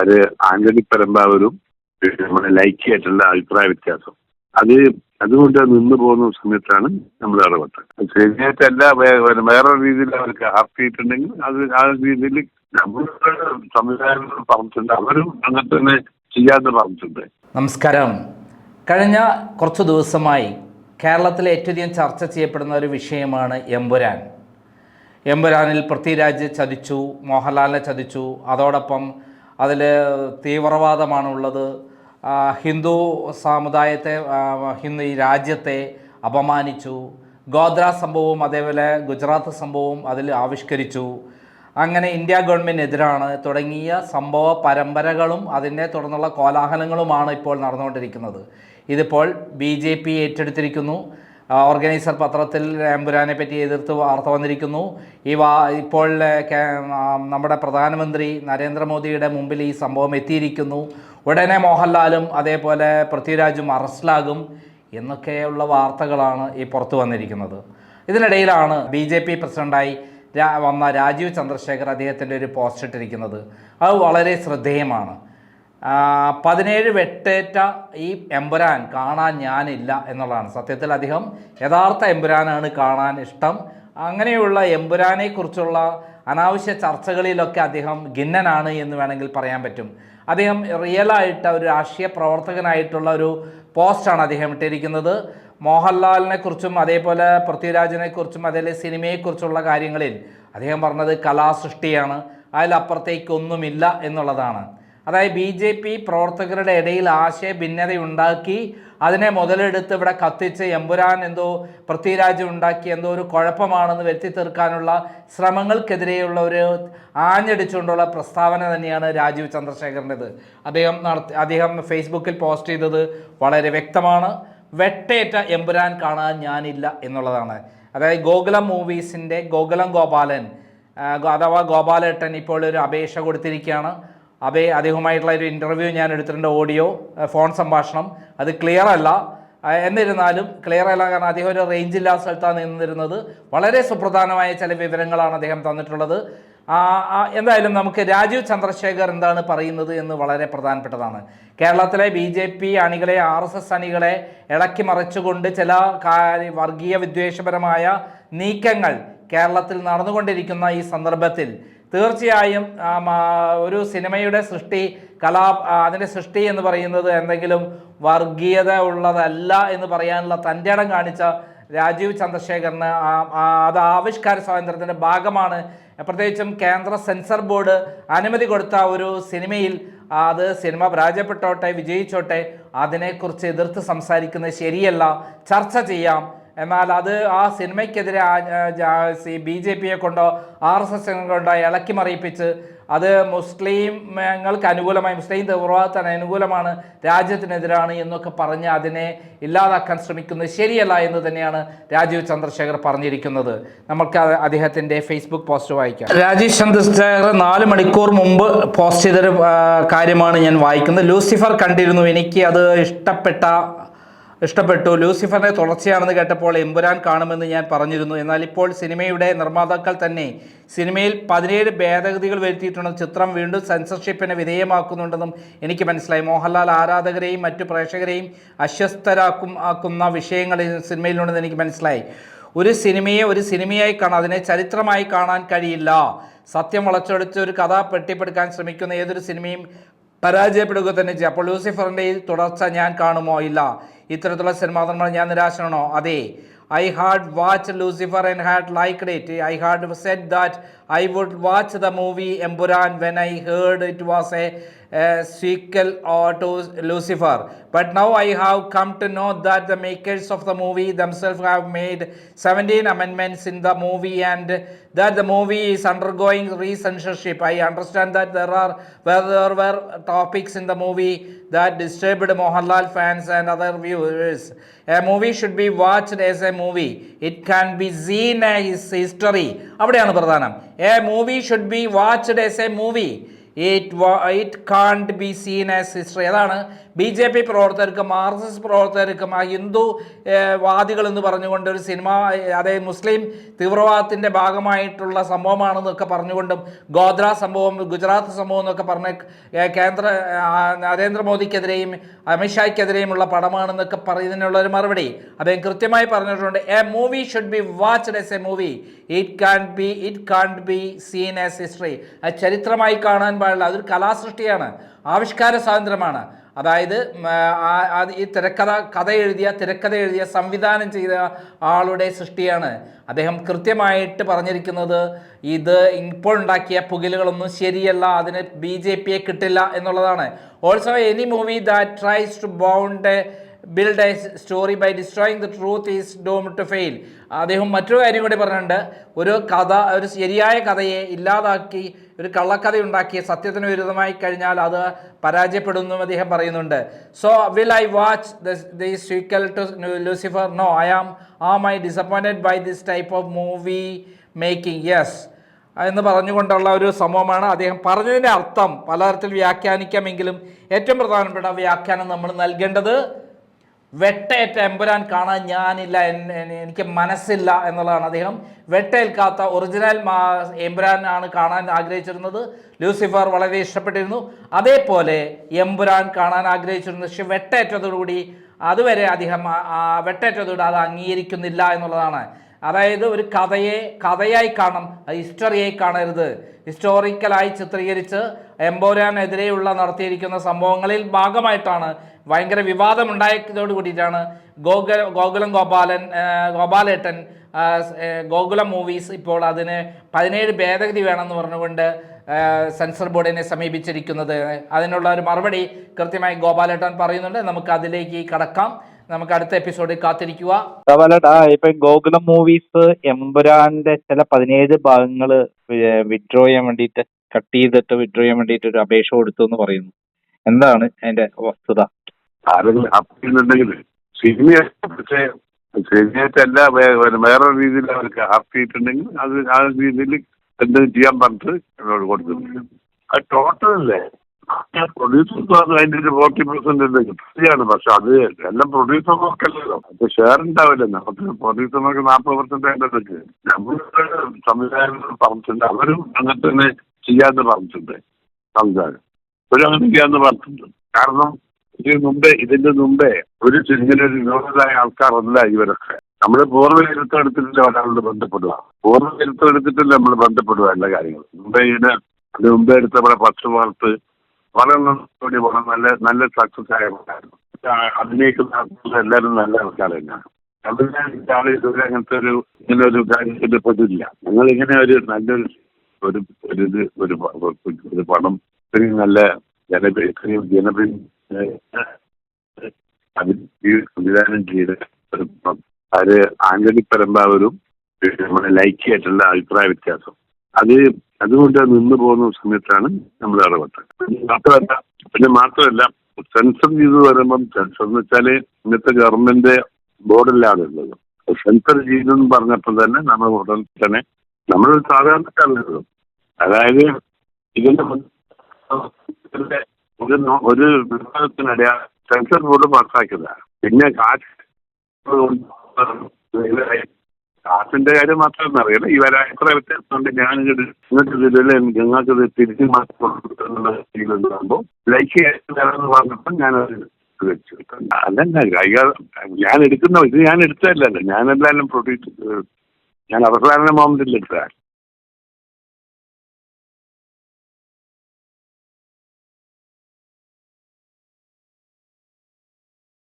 അത് ആന്റണി പരമ്പാവരും നമ്മുടെ ലൈക്കായിട്ടുള്ള അഭിപ്രായ വ്യത്യാസം. അത് അതുകൊണ്ട് നിന്ന് പോകുന്ന സമയത്താണ് നമ്മൾ ഇടപെട്ടത് ശരിയായിട്ടല്ല വേറെ രീതിയിൽ അവർക്ക് ആർത്തിയിട്ടുണ്ടെങ്കിൽ അത് ആ രീതിയിൽ നമ്മൾ സംവിധാനം പറഞ്ഞിട്ടുണ്ട്. അവരും അങ്ങനെ തന്നെ ചെയ്യാന്ന് പറഞ്ഞിട്ടുണ്ട്. നമസ്കാരം. കഴിഞ്ഞ കുറച്ച് ദിവസമായി കേരളത്തിലെ ഏറ്റവും ചർച്ച ചെയ്യപ്പെടുന്ന ഒരു വിഷയമാണ് എമ്പുരാൻ. എമ്പുരാനിൽ പൃഥ്വിരാജ് ചതിച്ചു മോഹൻലാലിനെ ചതിച്ചു. അതോടൊപ്പം അതിൽ തീവ്രവാദമാണുള്ളത്. ഹിന്ദു സമുദായത്തെ ഹിന്ദു ഈ രാജ്യത്തെ അപമാനിച്ചു. ഗോദ്ര സംഭവവും അതേപോലെ ഗുജറാത്ത് സംഭവവും അതിൽ ആവിഷ്കരിച്ചു. അങ്ങനെ ഇന്ത്യ ഗവൺമെന്റിനെതിരാണ് തുടങ്ങിയ സംഭവ പരമ്പരകളും അതിനെ തുടർന്നുള്ള കോലാഹലങ്ങളുമാണ് ഇപ്പോൾ നടന്നുകൊണ്ടിരിക്കുന്നത്. ഇതിപ്പോൾ ബി ഏറ്റെടുത്തിരിക്കുന്നു. ഓർഗനൈസർ പത്രത്തിൽ എമ്പുരാനെ പറ്റി എതിർത്ത് വാർത്ത വന്നിരിക്കുന്നു. ഈ വാ ഇപ്പോൾ നമ്മുടെ പ്രധാനമന്ത്രി നരേന്ദ്രമോദിയുടെ മുമ്പിൽ ഈ സംഭവം എത്തിയിരിക്കുന്നു. ഉടനെ മോഹൻലാലും അതേപോലെ പൃഥ്വിരാജും അറസ്റ്റിലാകും എന്നൊക്കെയുള്ള വാർത്തകളാണ് ഈ പുറത്തു വന്നിരിക്കുന്നത്. ഇതിനിടയിലാണ് ബി ജെ പി പ്രസിഡന്റായി വന്ന രാജീവ് ചന്ദ്രശേഖർ അദ്ദേഹത്തിന്റെ ഒരു പോസ്റ്റ് ഇട്ടിരിക്കുന്നത്. അത് വളരെ ശ്രദ്ധേയമാണ്. പതിനേഴ് വെട്ടേറ്റ ഈ എമ്പുരാൻ കാണാൻ ഞാനില്ല എന്നുള്ളതാണ്. സത്യത്തിൽ അദ്ദേഹം യഥാർത്ഥ എമ്പുരാനാണ് കാണാൻ ഇഷ്ടം. അങ്ങനെയുള്ള എമ്പുരാനെക്കുറിച്ചുള്ള അനാവശ്യ ചർച്ചകളിലൊക്കെ അദ്ദേഹം ഖിന്നനാണ് എന്ന് വേണമെങ്കിൽ പറയാൻ പറ്റും. അദ്ദേഹം റിയലായിട്ട് ഒരു രാഷ്ട്രീയ പ്രവർത്തകനായിട്ടുള്ള ഒരു പോസ്റ്റാണ് അദ്ദേഹം ഇട്ടിരിക്കുന്നത്. മോഹൻലാലിനെ കുറിച്ചും അതേപോലെ പൃഥ്വിരാജിനെ കുറിച്ചും അതേപോലെ സിനിമയെക്കുറിച്ചുള്ള കാര്യങ്ങളിൽ അദ്ദേഹം പറഞ്ഞത് കലാസൃഷ്ടിയാണ്. അതിലപ്പുറത്തേക്കൊന്നുമില്ല എന്നുള്ളതാണ്. അതായത് ബി ജെ പി പ്രവർത്തകരുടെ ഇടയിൽ ആശയ ഭിന്നതയുണ്ടാക്കി അതിനെ മുതലെടുത്ത് ഇവിടെ കത്തിച്ച് എമ്പുരാൻ എന്തോ പൃഥ്വിരാജ് ഉണ്ടാക്കി എന്തോ ഒരു കുഴപ്പമാണെന്ന് വരുത്തി തീർക്കാനുള്ള ശ്രമങ്ങൾക്കെതിരെയുള്ള ഒരു ആഞ്ഞടിച്ചുകൊണ്ടുള്ള പ്രസ്താവന തന്നെയാണ് രാജീവ് ചന്ദ്രശേഖരന്റെത്. അദ്ദേഹം നടത്തി അദ്ദേഹം ഫേസ്ബുക്കിൽ പോസ്റ്റ് ചെയ്തത് വളരെ വ്യക്തമാണ്. വെട്ടേറ്റ എമ്പുരാൻ കാണാൻ ഞാനില്ല എന്നുള്ളതാണ്. അതായത് ഗോകുലം മൂവീസിന്റെ ഗോകുലം ഗോപാലൻ അഥവാ ഗോപാലേട്ടൻ ഇപ്പോൾ ഒരു അപേക്ഷ കൊടുത്തിരിക്കുകയാണ്. അബേ അദ്ദേഹവുമായിട്ടുള്ള ഒരു ഇന്റർവ്യൂ ഞാൻ എടുത്തിട്ടുണ്ട് ഓഡിയോ ഫോൺ സംഭാഷണം. അത് ക്ലിയർ അല്ല. എന്നിരുന്നാലും ക്ലിയർ അല്ല കാരണം അദ്ദേഹം ഒരു റേഞ്ച് ഇല്ലാത്ത സ്ഥലത്താണ് നിന്നിരുന്നത്. വളരെ സുപ്രധാനമായ ചില വിവരങ്ങളാണ് അദ്ദേഹം തന്നിട്ടുള്ളത്. എന്തായാലും നമുക്ക് രാജീവ് ചന്ദ്രശേഖർ എന്താണ് പറയുന്നത് എന്ന് വളരെ പ്രധാനപ്പെട്ടതാണ്. കേരളത്തിലെ ബി ജെ പി അണികളെ ആർ എസ് എസ് അണികളെ ഇളക്കി മറിച്ചുകൊണ്ട് ചില വർഗീയ വിദ്വേഷപരമായ നീക്കങ്ങൾ കേരളത്തിൽ നടന്നുകൊണ്ടിരിക്കുന്ന ഈ സന്ദർഭത്തിൽ തീർച്ചയായും ഒരു സിനിമയുടെ സൃഷ്ടി കലാ അതിന്റെ സൃഷ്ടി എന്ന് പറയുന്നത് എന്തെങ്കിലും വർഗീയത ഉള്ളതല്ല എന്ന് പറയാനുള്ള തന്റെ ഇടം കാണിച്ച രാജീവ് ചന്ദ്രശേഖറിന് അത് ആവിഷ്കാര സ്വാതന്ത്ര്യത്തിന്റെ ഭാഗമാണ്. പ്രത്യേകിച്ചും കേന്ദ്ര സെൻസർ ബോർഡ് അനുമതി കൊടുത്ത ഒരു സിനിമയിൽ അത് സിനിമ പരാജയപ്പെട്ടോട്ടെ വിജയിച്ചോട്ടെ അതിനെക്കുറിച്ച് എതിർത്ത് സംസാരിക്കുന്നത് ശരിയല്ല. ചർച്ച ചെയ്യാം. എന്നാൽ അത് ആ സിനിമയ്ക്കെതിരെ ബി ജെ പിയെ കൊണ്ടോ ആർ എസ് എസ് കൊണ്ടോ ഇളക്കി മറിയിപ്പിച്ച് അത് മുസ്ലിങ്ങൾക്ക് അനുകൂലമായി മുസ്ലിം തീവ്രവാദത്തിന് അനുകൂലമാണ് രാജ്യത്തിനെതിരാണ് എന്നൊക്കെ പറഞ്ഞ് അതിനെ ഇല്ലാതാക്കാൻ ശ്രമിക്കുന്നത് ശരിയല്ല എന്ന് തന്നെയാണ് രാജീവ് ചന്ദ്രശേഖർ പറഞ്ഞിരിക്കുന്നത്. നമുക്ക് അദ്ദേഹത്തിന്റെ ഫേസ്ബുക്ക് പോസ്റ്റ് വായിക്കാം. രാജീവ് ചന്ദ്രശേഖർ നാല് മണിക്കൂർ മുമ്പ് പോസ്റ്റ് ചെയ്തൊരു കാര്യമാണ് ഞാൻ വായിക്കുന്നത്. ലൂസിഫർ കണ്ടിരുന്നു. എനിക്ക് അത് ഇഷ്ടപ്പെട്ട ഇഷ്ടപ്പെട്ടു. ലൂസിഫറിനെ തുടർച്ചയാണെന്ന് കേട്ടപ്പോൾ എമ്പുരാൻ കാണുമെന്ന് ഞാൻ പറഞ്ഞിരുന്നു. എന്നാൽ ഇപ്പോൾ സിനിമയുടെ നിർമ്മാതാക്കൾ തന്നെ സിനിമയിൽ പതിനേഴ് ഭേദഗതികൾ വരുത്തിയിട്ടുണ്ടെന്നും ചിത്രം വീണ്ടും സെൻസർഷിപ്പിന് വിധേയമാക്കുന്നുണ്ടെന്നും എനിക്ക് മനസ്സിലായി. മോഹൻലാൽ ആരാധകരെയും മറ്റു പ്രേക്ഷകരെയും അസ്വസ്ഥരാക്കും ആക്കുന്ന വിഷയങ്ങൾ സിനിമയിലുണ്ടെന്ന് എനിക്ക് മനസ്സിലായി. ഒരു സിനിമയെ ഒരു സിനിമയായി കാണാൻ അതിനെ ചരിത്രമായി കാണാൻ കഴിയില്ല. സത്യം വളച്ചൊടിച്ച് ഒരു കഥ പെട്ടിപ്പെടുക്കാൻ ശ്രമിക്കുന്ന ഏതൊരു സിനിമയും പരാജയപ്പെടുക തന്നെ ചെയ്യും. അപ്പോൾ ലൂസിഫറിന്റെ ഈ തുടർച്ച ഞാൻ കാണുമോ? ഇല്ല. ഇത്തരത്തിലുള്ള സിനിമ നിർമ്മാണം ഞാൻ നിരാശനാണോ? അതെ. I had watch Lucifer and had like it I had set that I would watch the movie Empuraan when I heard it was a sequel or to Lucifer. But now I have come to know that the makers of the movie themselves have made 17 amendments in the movie and that the movie is undergoing recensorship. I understand that there are where there were topics in the movie that disturbed Mohanlal fans and other viewers. A movie should be watched as a movie. It can be seen as history. അവിടെയാണ് പ്രധാനം A movie should be watched as a movie. It it can't be seen as history അതാണ് B J P പ്രവർത്തകർക്കും R S S പ്രവർത്തകർക്കും ആ ഹിന്ദു വാദികൾ എന്ന് പറഞ്ഞുകൊണ്ട് ഒരു cinema അതായത് മുസ്ലിം തീവ്രവാദത്തിന്റെ ഭാഗമായിട്ടുള്ള സംഭവമാണെന്നൊക്കെ പറഞ്ഞുകൊണ്ടും ഗോദ്ര സംഭവം ഗുജറാത്ത് സംഭവം എന്നൊക്കെ പറഞ്ഞ് കേന്ദ്ര നരേന്ദ്രമോദിക്കെതിരെയും അമിത്ഷായ്ക്കെതിരെയുമുള്ള പടമാണെന്നൊക്കെ പറയുന്നതിനുള്ള ഒരു മറുപടി. അദ്ദേഹം കൃത്യമായി പറഞ്ഞിട്ടുണ്ട് a movie should be watched as a movie it can't be it can't be seen as history ചരിത്രമായി കാണാൻ പാടില്ല. അതൊരു കലാസൃഷ്ടിയാണ്. ആവിഷ്കാര സ്വാതന്ത്ര്യമാണ്. അതായത് ഈ തിരക്കഥ കഥ എഴുതിയ തിരക്കഥ എഴുതിയ സംവിധാനം ചെയ്ത ആളുടെ സൃഷ്ടിയാണ്. അദ്ദേഹം കൃത്യമായിട്ട് പറഞ്ഞിരിക്കുന്നത് ഇത് ഇപ്പോൾ ഉണ്ടാക്കിയ പുകിലുകളൊന്നും ശരിയല്ല അതിന് ബി ജെ പിയെ കിട്ടില്ല എന്നുള്ളതാണ്. Also any movie that tries to bound build a story by destroying the truth is doom to fail അദ്ദേഹം മറ്റൊരു കാര്യം കൂടി പറഞ്ഞിട്ടുണ്ട്. ഒരു കഥ ഒരു ശരിയായ കഥയെ ഇല്ലാതാക്കി ഒരു കള്ളക്കഥ ഉണ്ടാക്കി സത്യത്തിന് വിരുദ്ധമായി കഴിഞ്ഞാൽ അത് പരാജയപ്പെടുന്നു അദ്ദേഹം പറയുന്നുണ്ട്. So will I watch the sequel to Lucifer no I am am I disappointed by this type of movie making yes എന്ന് പറഞ്ഞുകൊണ്ടുള്ള ഒരു സംഭവമാണ് അദ്ദേഹം പറഞ്ഞതിന്റെ അർത്ഥം പലതരത്തിൽ വ്യാഖ്യാനിക്കാമെങ്കിലും ഏറ്റവും പ്രധാനപ്പെട്ട വ്യാഖ്യാനം നമ്മൾ നൽകേണ്ടത് വെട്ടേറ്റ എമ്പുരാൻ കാണാൻ ഞാനില്ല എനിക്ക് മനസ്സില്ല എന്നുള്ളതാണ് അദ്ദേഹം. വെട്ടേൽക്കാത്ത ഒറിജിനൽ എമ്പുരാൻ ആണ് കാണാൻ ആഗ്രഹിച്ചിരുന്നത്. ലൂസിഫർ വളരെ ഇഷ്ടപ്പെട്ടിരുന്നു. അതേപോലെ എമ്പുരാൻ കാണാൻ ആഗ്രഹിച്ചിരുന്നു പക്ഷെ വെട്ടേറ്റതോടുകൂടി അതുവരെ അദ്ദേഹം ആ- ആ വെട്ടേറ്റതോടെ അത് അംഗീകരിക്കുന്നില്ല എന്നുള്ളതാണ്. അതായത് ഒരു കഥയെ കഥയായി അത് ഹിസ്റ്ററിയായി കാണരുത്. ഹിസ്റ്റോറിക്കലായി ചിത്രീകരിച്ച് എംബോരാനെതിരെയുള്ള നടത്തിയിരിക്കുന്ന സംഭവങ്ങളിൽ ഭാഗമായിട്ടാണ് ഭയങ്കര വിവാദമുണ്ടായതോട് കൂടിയിട്ടാണ് ഗോകുല ഗോകുലം ഗോപാലൻ ഗോപാലേട്ടൻ ഗോകുലം മൂവീസ് ഇപ്പോൾ അതിന് പതിനേഴ് ഭേദഗതി വേണമെന്ന് പറഞ്ഞുകൊണ്ട് സെൻസർ ബോർഡിനെ സമീപിച്ചിരിക്കുന്നത്. അതിനുള്ള ഒരു മറുപടി കൃത്യമായി ഗോപാലേട്ടൻ പറയുന്നുണ്ട്. നമുക്ക് അതിലേക്ക് കടക്കാം. നമുക്ക് അടുത്ത എപ്പിസോഡിൽ കാത്തിരിക്കുക. അതേപോലെടാ ഇപ്പൊ ഗോകുലം മൂവീസ് എമ്പുരാന്റെ ചില പതിനേഴ് ഭാഗങ്ങൾ വിഡ്രോ ചെയ്യാൻ വേണ്ടിയിട്ട് കട്ട് ചെയ്തിട്ട് വിഡ്രോ ചെയ്യാൻ വേണ്ടിയിട്ട് ഒരു അപേക്ഷ കൊടുത്തു എന്ന് പറയുന്നു. എന്താണ് അതിന്റെ വസ്തുത? സിനിമയല്ല വേറെ രീതിയിൽ അവർക്ക് ഹാപ്പിയിട്ടുണ്ടെങ്കിൽ അത് ആ രീതിയിൽ എന്തെങ്കിലും ചെയ്യാൻ പറഞ്ഞിട്ട് എന്നോട് കൊടുത്തിട്ടുണ്ട് അത് ടോട്ടൽ അല്ലേ പ്രൊഡ്യൂസർക്ക് അതിന്റെ ഫോർട്ടി പെർസെന്റ് കിട്ടുകയാണ്. പക്ഷെ അത് എല്ലാം പ്രൊഡ്യൂസർമാർക്കല്ലല്ലോ അത് ഷെയർ ഉണ്ടാവില്ല നമുക്ക് പ്രൊഡ്യൂസർമാർക്ക് നാൽപ്പത് പെർസെന്റ് അതിന്റെ നമ്മുടെ സംവിധായകർ പറഞ്ഞിട്ടുണ്ട്. അവരും അങ്ങനെ തന്നെ ചെയ്യാന്ന് പറഞ്ഞിട്ടുണ്ട്. സംവിധാനം അവരും അങ്ങനെ ചെയ്യാന്ന് പറഞ്ഞിട്ടുണ്ട്. കാരണം ഇതിന് മുമ്പേ ഇതിന്റെ മുമ്പേ ഒരു സിനിമയിൽ ഒരു വിനോദമായ ആൾക്കാരല്ല ഇവരൊക്കെ. നമ്മൾ പൂർവ ഇരുത്തം എടുത്തിട്ടില്ല ഒരാളോട് ബന്ധപ്പെടുക. പൂർവ ഇരുത്തം എടുത്തിട്ടില്ല നമ്മൾ ബന്ധപ്പെടുക എല്ലാ കാര്യങ്ങളും. മുമ്പേ ഇതിന് മുമ്പേ എടുത്ത പത്ത് വാർത്ത് വളരെ വളരെ നല്ല നല്ല സക്സസ് ആയ അഭിനയിക്കുന്ന എല്ലാവരും നല്ല ആൾക്കാർ തന്നെയാണ്. അതിനാൽ ഇതുവരെ അങ്ങനത്തെ ഒരു ഇങ്ങനെ ഒരു പൊതില്ല ഞങ്ങൾ ഇങ്ങനെ ഒരു നല്ലൊരു ഒരു ഒരു ഇത് ഒരു ഒരു പണം ഇത്രയും നല്ല ജനപ്രിയ ഇത്രയും ജനപ്രിയ അതിൽ ഈ സംവിധാനം ചെയ്ത ഒരു അത് ആന്റണി നമ്മുടെ ലൈക്കിയായിട്ടുള്ള അഭിപ്രായ വ്യത്യാസം. അത് അതുകൊണ്ട് നിന്ന് പോകുന്ന സമയത്താണ് നമ്മൾ ഇടപെട്ടത് മാത്രമല്ല പിന്നെ മാത്രമല്ല സെൻസർ ചെയ്ത് വരുമ്പം സെൻസർ എന്ന് വെച്ചാൽ ഇന്നത്തെ ഗവൺമെന്റ് ബോർഡല്ലാതെ ഉള്ളത്. സെൻസർ ചെയ്തെന്ന് പറഞ്ഞപ്പോൾ തന്നെ നമ്മൾ ഉടൻ തന്നെ നമ്മളൊരു സാധാരണക്കാരുള്ളത് അതായത് ഇതിന്റെ ഒരു വിഭാഗത്തിനിടയ സെൻസർ ബോർഡ് പാസ്സാക്കിയതാണ് പിന്നെ കാശ് കാശിന്റെ കാര്യം മാത്രമൊന്നും അറിയില്ല ഇവരെ എത്ര വ്യത്യാസമുണ്ട്. ഞാൻ നിങ്ങൾക്ക് ഇതിൽ ഞങ്ങൾക്ക് തിരിച്ച് മാറ്റുമ്പോൾ ലൈക്ക് ചെയ്യാന്ന് പറഞ്ഞപ്പോൾ ഞാനത് വെച്ചു. ഞാൻ എടുക്കുന്ന ഇത് ഞാൻ എടുത്തതല്ലല്ലോ. ഞാനെന്തായാലും പ്രൊഡ്യൂസ് ഞാൻ അവസാന മോമെന്റിൽ എടുത്തതാണ്